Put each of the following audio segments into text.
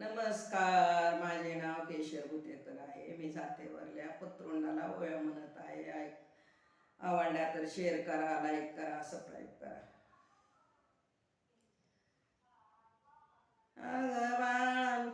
नमस्कार माझे नाव केशव गुतेकर आहे. मी जातेवरल्या पत्रोंडाला ओळ्या म्हणत आहे. ऐक आवडल्या तर शेअर करा लाईक करा सबस्क्राईब करा. अगं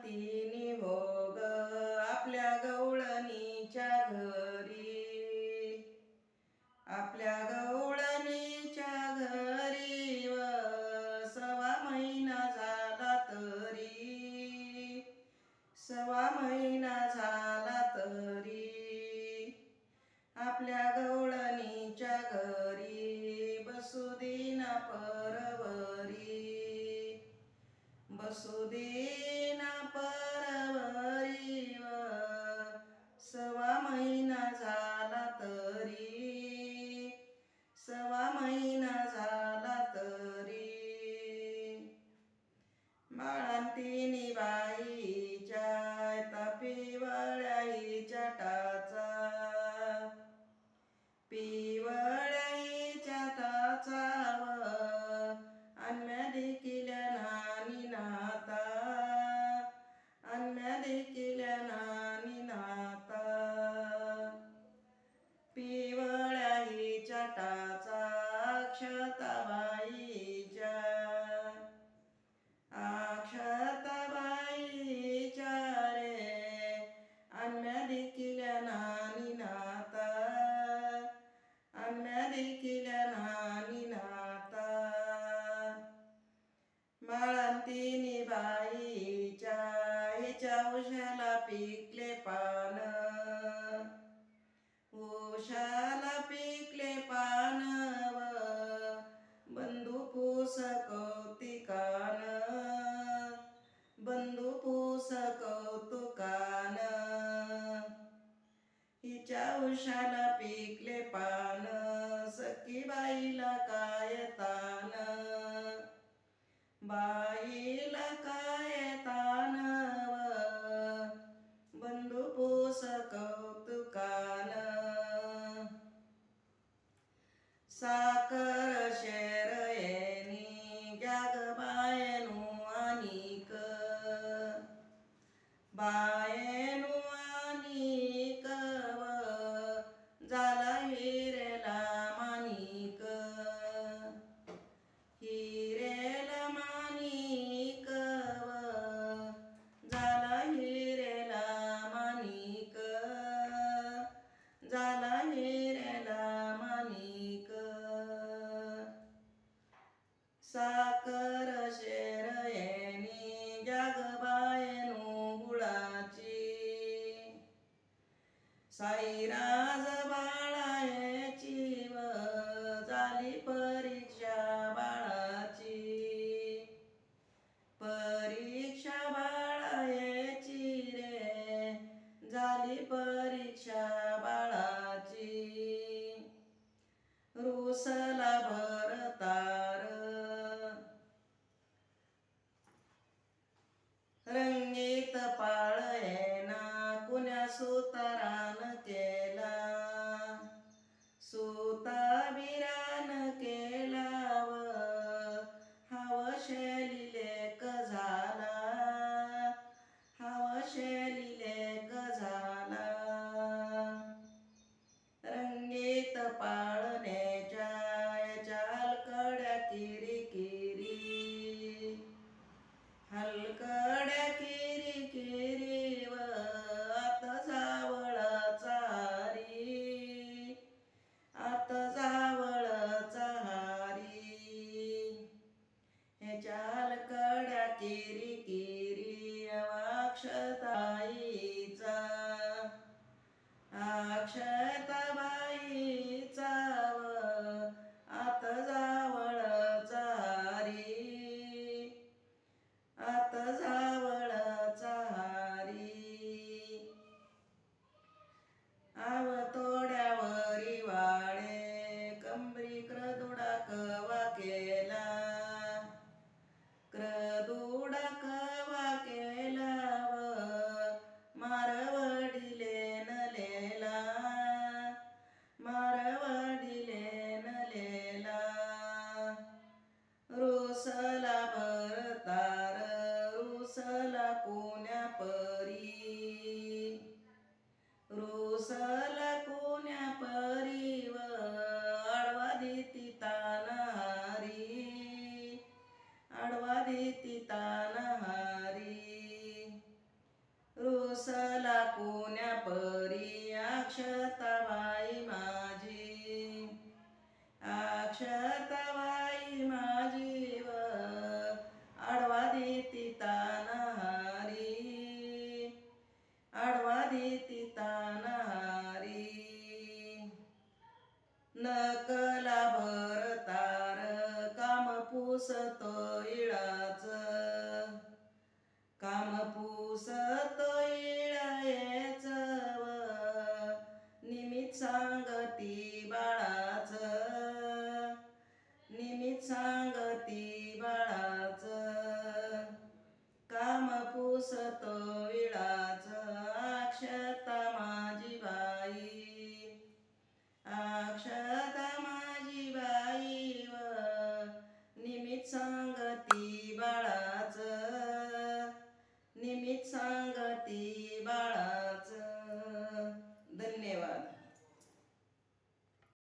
औषाला पिकले पान उषाला पिकले पान बंधू पूस कौतिकान बंधू पूस कौतुकान हिच्या पिकले पान सखी बाईला काय तान बाईला काय सुतारान केला. सुता बिरा अक्षताबाई माझी व आडवा देती तानहारी आडवा देती तानहारी नकला भरतार काम पुसतो इळाच. काम पुसतो इळायच निमित सांगती बाळ निमित